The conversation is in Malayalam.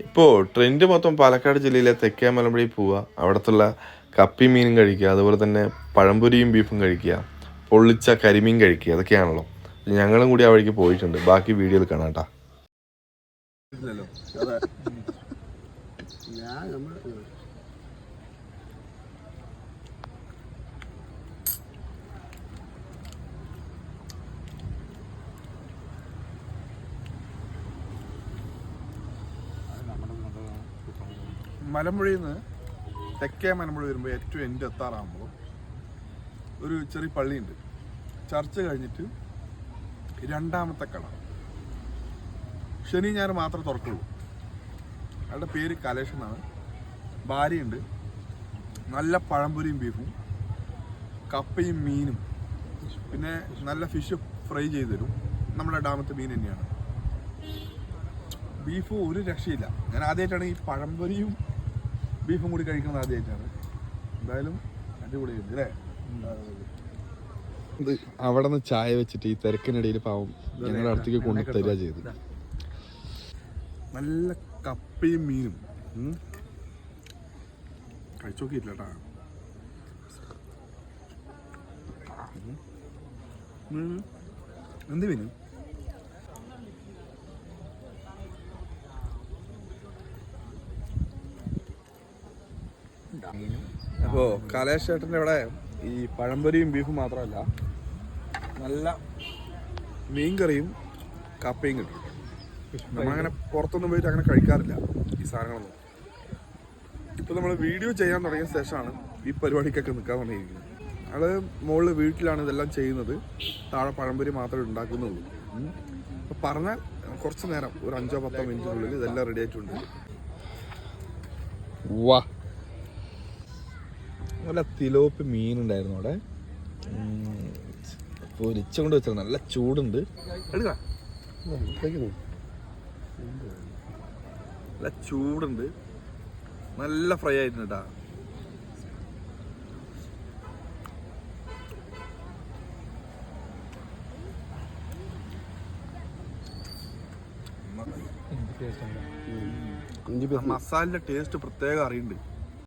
ഇപ്പോൾ ട്രെൻഡ് മൊത്തം പാലക്കാട് ജില്ലയിലെ തെക്കേ മലമ്പുഴയിൽ പോവുക അവിടത്തുള്ള കപ്പി മീനും കഴിക്കുക അതുപോലെ തന്നെ പഴംപൊരിയും ബീഫും കഴിക്കുക പൊള്ളിച്ച കരിമീൻ കഴിക്കുക അതൊക്കെയാണല്ലോ ഞങ്ങളും കൂടി ആ വഴിക്ക് പോയിട്ടുണ്ട്. ബാക്കി വീഡിയോയിൽ കാണാം കേട്ടോ. മലമ്പുഴയിൽ നിന്ന് തെക്കേ മലമ്പുഴ വരുമ്പോൾ ഏറ്റവും എന്റെ എത്താറാകുമ്പോൾ ഒരു ചെറിയ പള്ളിയുണ്ട്. ചർച്ച കഴിഞ്ഞിട്ട് രണ്ടാമത്തെ കട. ശനി ഞാൻ മാത്രമേ തുറക്കുള്ളൂ. അയാളുടെ പേര് കലേഷ് എന്നാണ്. ഭാര്യയുണ്ട്. നല്ല പഴംപൊരിയും ബീഫും കപ്പയും മീനും പിന്നെ നല്ല ഫിഷ് ഫ്രൈ ചെയ്ത് തരും നമ്മുടെ ഡാമത്തെ മീൻ തന്നെയാണ്. ബീഫ് ഒരു രക്ഷയില്ല. ഞാൻ ആദ്യമായിട്ടാണ് ഈ പഴംപൊരിയും ബീഫും കൂടി കഴിക്കുന്നത് ആദ്യമായിട്ടാണ്. എന്തായാലും അടിപൊളിയായിരുന്നു അല്ലേ? ഇത് അവിടെ നിന്ന് ചായ വെച്ചിട്ട് ഈ തിരക്കിനിടയിൽ പാവം ഞങ്ങളുടെ അടുത്തേക്ക് കൊണ്ടു തരിക ചെയ്തു നല്ല കപ്പയും മീനും. കഴിച്ചു നോക്കിയിട്ടില്ല കേട്ടാ. എന്ത് മീന്? അപ്പോൾ കലേഷ് ഇവിടെ ഈ പഴംപൊരിയും ബീഫും മാത്രമല്ല നല്ല മീൻകറിയും കപ്പയും കിട്ടും. നമ്മളങ്ങനെ പുറത്തൊന്നും പോയിട്ട് അങ്ങനെ കഴിക്കാറില്ല ഈ സാധനങ്ങളൊന്നും. ഇപ്പൊ നമ്മൾ വീഡിയോ ചെയ്യാൻ തുടങ്ങിയ ശേഷമാണ് ഈ പരിപാടിക്കൊക്കെ നിൽക്കാൻ തുടങ്ങിയിരിക്കുന്നത് ഞങ്ങൾ മുകളിൽ വീട്ടിലാണ് ഇതെല്ലാം ചെയ്യുന്നത്. താഴെ പഴംപൊരി മാത്രമേ ഉണ്ടാക്കുന്നുള്ളൂ. അപ്പോൾ അപ്പൊ പറഞ്ഞാൽ കുറച്ച് നേരം ഒരു അഞ്ചോ പത്തോ മിനിറ്റിനുള്ളിൽ ഇതെല്ലാം റെഡി ആയിട്ടുണ്ട്. വാ. നല്ല തിലോപ്പ് മീൻ ഉണ്ടായിരുന്നു അവിടെ പൊരിച്ചുകൊണ്ട് പൊരിച്ച കൊണ്ട് വെച്ചത്. നല്ല ചൂടുണ്ട്. എടുക്കാം. നല്ല ചൂടുണ്ട്. നല്ല ഫ്രൈ ആയിട്ടുണ്ട് കേട്ടാ മസാലിന്റെ ടേസ്റ്റ് പ്രത്യേകം അറിയുന്നുണ്ട്